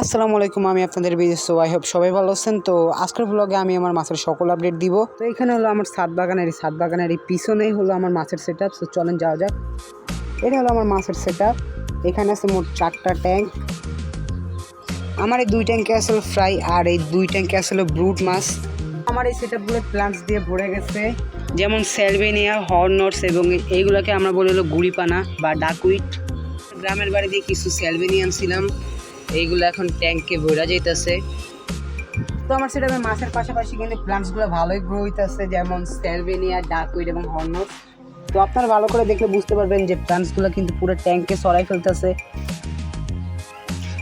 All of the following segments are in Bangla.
আসসালামু আলাইকুম, আমি আপনাদের সো আই হোপ সবাই ভালো আছেন। তো আজকের ব্লগে আমি আমার মাছের সকল আপডেট দিব। তো এখানে হলো আমার সাত বাগানের সাত বাগানের এই পিছনেই হলো আমার মাছের সেট আপ চলেন যাওয়া যাক। এটা হলো আমার মাছের সেট আপ এখানে আছে মোট চারটা ট্যাঙ্ক আমার এই দুই ট্যাঙ্কে আসলে ফ্রাই আর এই দুই ট্যাঙ্কে আসলে ব্রুট মাছ। আমার এই সেট আপগুলো প্লান্টস দিয়ে ভরে গেছে, যেমন স্যালভেনিয়া হর্নটস এবং এইগুলোকে আমরা বলি হলো গুড়িপানা বা ডাকুইট গ্রামের বাড়ি দিয়ে কিছু স্যালভেনিয়ান ছিলাম। এইগুলো এখন ট্যাঙ্কে ভরা যাইতেছে। তো আমার সেটা মাছের পাশাপাশি কিন্তু প্লান্টসগুলো ভালোই গ্রো হইতেছে যেমন স্যালভেনিয়া ডাকুইট এবং হর্নটস তো আপনারা ভালো করে দেখলে বুঝতে পারবেন যে প্লান্টসগুলো কিন্তু পুরো ট্যাঙ্কে সরাই ফেলতেছে।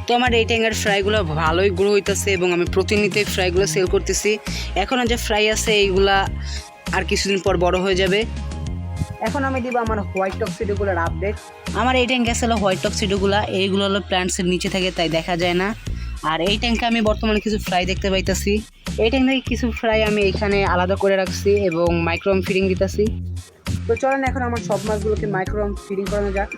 তো আমার এই ট্যাঙ্কের ফ্রাইগুলো ভালোই গ্রো হইতেছে এবং আমি প্রতিনিয়ত ফ্রাইগুলো সেল করতেছি। এখনও যে ফ্রাই আছে এইগুলা আর কিছুদিন পর বড় হয়ে যাবে। এখন আমি দিব আমার হোয়াইট টক্সিডোগুলোর আপডেট আমার এই ট্যাঙ্কে আসলে হোয়াইট টক্সিডোগুলো এইগুলো হলো প্ল্যান্টসের নিচে থাকে তাই দেখা যায় না। আর এই ট্যাঙ্কে আমি বর্তমানে কিছু ফ্রাই দেখতে পাইতেছি। এই ট্যাঙ্ক থেকে কিছু ফ্রাই আমি এখানে আলাদা করে রাখছি এবং মাইক্রোম ফিডিং দিতেছি। তো চলেন এখন আমার সব মাছগুলোকে মাইক্রোম ফিডিং করানো যাক।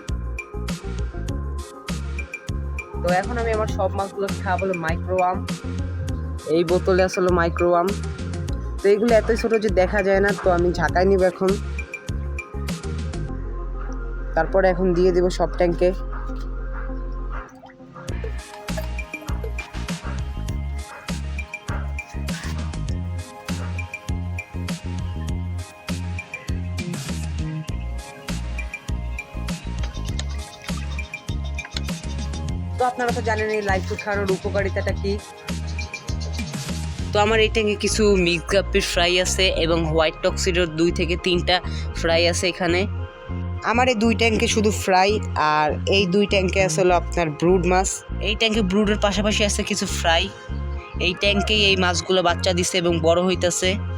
তো এখন আমি আমার সব মাছগুলোকে খাওয়া বলো মাইক্রোয়াম এই বোতলে আসলে মাইক্রোয়াম তো এইগুলো এতই ছোটো যে দেখা যায় না তো আমি ঝাঁকাই নিব এখন। তারপরে এখন দিয়ে দেবো সব ট্যাঙ্কে তো আপনারা তো জানেন এই লাইফ খাওয়ানোর উপকারিতাটা কি? তো আমার এই ট্যাঙ্কে কিছু মিক্স কাপের ফ্রাই আছে এবং হোয়াইট টক্সিডোর দুই থেকে তিনটা ফ্রাই আছে এখানে। আমার এই দুই ট্যাঙ্কে শুধু ফ্রাই আর এই দুই ট্যাঙ্কে আছে হলো আপনার ব্রুড মাছ। এই ট্যাঙ্কে ব্রুডের পাশাপাশি আছে কিছু ফ্রাই। এই ট্যাঙ্কেই এই মাছগুলো বাচ্চা দিছে এবং বড় হইতাছে।